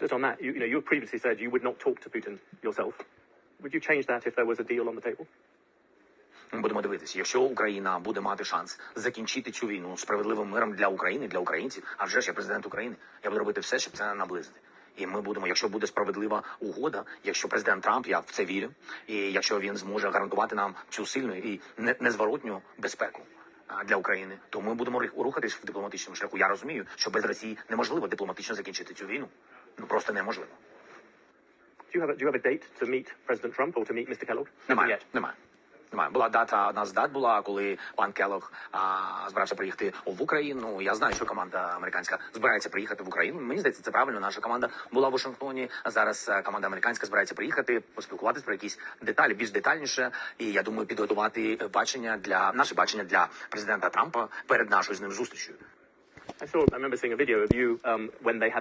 Just on that, you, you know, you previously said you would not talk to Putin yourself. Would you change that if there was a deal on the table? Будемо дивитися, якщо Україна буде мати шанс закінчити цю війну справедливим миром для України, для українців, а вже ж я президент України, я буду робити все, щоб це наблизити. І ми будемо, якщо буде справедлива угода, якщо президент Трамп, я в це вірю, і якщо він зможе гарантувати нам цю сильну і не- незворотню безпеку для України, то ми будемо рухатись в дипломатичному шляху. Я розумію, що без Росії неможливо дипломатично закінчити цю війну. Ну просто неможливо. Do you have a, do you have a date to meet President Trump or to meet Mr. Kellogg? Немає. Немає. Немає. Була дата, одна з дат була, коли пан Келлог а, збирався приїхати в Україну. Я знаю, що команда американська збирається приїхати в Україну. Мені здається, це правильно. Наша команда була в Вашингтоні. Зараз е, команда американська збирається приїхати, поспілкуватися про якісь деталі більш детальніше. І я думаю, підготувати бачення для наше бачення для президента Трампа перед нашою з ним зустрічю. I saw, I remember seeing a video of you um, when they had